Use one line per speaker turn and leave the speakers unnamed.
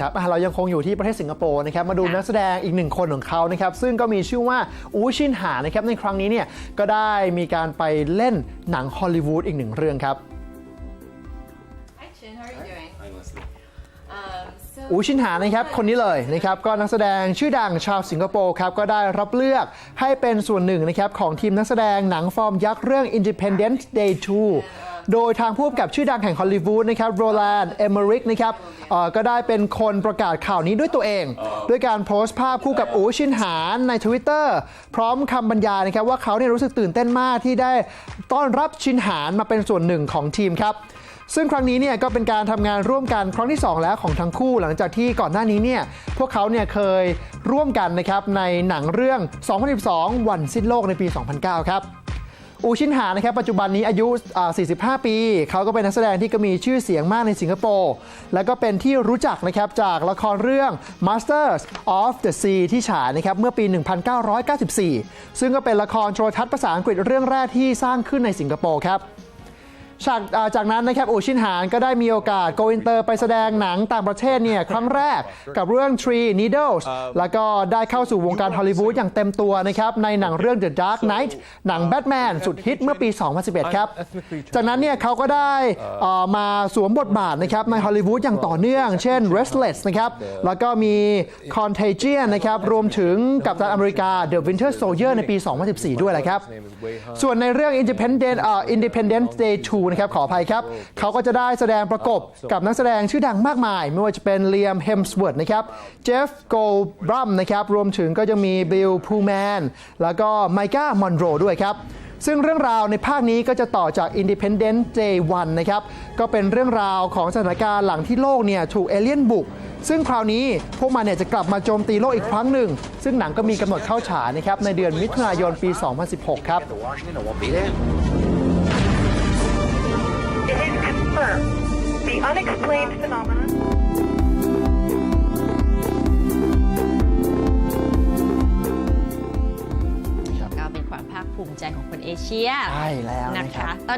ครับอะเรายังคงอยู่ที่ประเทศสิงคโปร์นะครับมาดู
ค่ะ
นักแสดงอีกหนึ่งคนของเขานะครับซึ่งก็มีชื่อว่าอูชินหานะครับในครั้งนี้เนี่ยก็ได้มีการไปเล่นหนังฮอลลีวูดอีกหนึ่งเรื่องครับ
Hi Chin, how are you doing?
Hi, Leslie.
Um, so
อูชินหานะครับคนนี้เลยนะครับก็นักแสดงชื่อดังชาวสิงคโปร์ครับก็ได้รับเลือกให้เป็นส่วนหนึ่งนะครับของทีมนักแสดงหนังฟอร์มยักษ์เรื่อง Independence Day 2 โดยทางผู้กำกับชื่อดังแห่งฮอลลีวูดนะครับโรแลนด์เอมริกนะครับเอ่อก็ได้เป็นคนประกาศข่าวนี้ด้วยตัวเอง ด้วยการโพสต์ภาพคู่กับอูชินหาใน Twitter พร้อมคำบรรยายนะครับว่าเขาเนี่ยรู้สึกตื่นเต้นมากที่ได้ต้อนรับชินหานมาเป็นส่วนหนึ่งของทีมครับซึ่งครั้งนี้เนี่ยก็เป็นการทำงานร่วมกันครั้งที่ 2 แล้วของทั้งคู่ หลังจากที่ก่อนหน้านี้เนี่ยพวกเขาเนี่ยเคยร่วมกันนะครับในหนังเรื่อง 2012 วันสิ้นโลกในปี 2009 ครับ อูชินหานะครับปัจจุบันนี้อายุ 45 ปี เขาก็เป็นนักแสดงที่ก็มีชื่อเสียงมากในสิงคโปร์และก็เป็นที่รู้จักนะครับจากละครเรื่อง Masters of the Sea ที่ฉายนะครับเมื่อปี 1994 ซึ่งก็เป็นละครโทรทัศน์ภาษาอังกฤษเรื่องแรกที่สร้างขึ้นในสิงคโปร์ครับ จากอ่าจากนั้นนะครับอูชินหานก็ได้มีโอกาส go inter ไปแสดงหนังต่างประเทศเนี่ยครั้งแรกกับเรื่อง Three Needles แล้วก็ได้เข้าสู่วงการฮอลลีวูดอย่างเต็มตัวนะครับในหนังเรื่อง The Dark Knight หนังแบทแมนสุดฮิตเมื่อปี 2011 ครับ จากนั้นเนี่ยเขาก็ได้เอ่อมาสวมบทบาทนะครับในฮอลลีวูดอย่างต่อเนื่อง เช่น Restless นะครับแล้วก็มี Contagion นะครับรวมถึงกับตันอเมริกา The Winter Soldier ในปี 2014 ด้วยแหละครับส่วนในเรื่อง Independent เอ่อ Independence Day 2นะครับขออภัยครับ เขาก็จะได้แสดงประกบกับนักแสดงชื่อดังมากมาย ไม่ว่าจะเป็นเลียมเฮมสเวิร์ดนะครับเจฟโกลบรัมนะครับรวมถึงก็ยังมีบิลพูแมนแล้วก็ไมก้ามอนโรด้วยครับซึ่งเรื่องราวในภาคนี้ก็จะต่อจาก Independence Day 1นะครับ ก็เป็นเรื่องราวของสถานการณ์หลังที่โลกเนี่ยถูกเอเลี่ยนบุก ซึ่งคราวนี้พวกมันเนี่ยจะกลับมาโจมตีโลกอีกครั้งหนึ่ง ซึ่งหนังก็มีกำหนดเข้าฉายนะครับในเดือนมิถุนายนปี 2016 ครับ
The unexplained phenomenon.
ก็เป็นความภาคภูมิใจของคนเอเชีย
ใช่แล้ว
นะ
นะครับ
คะ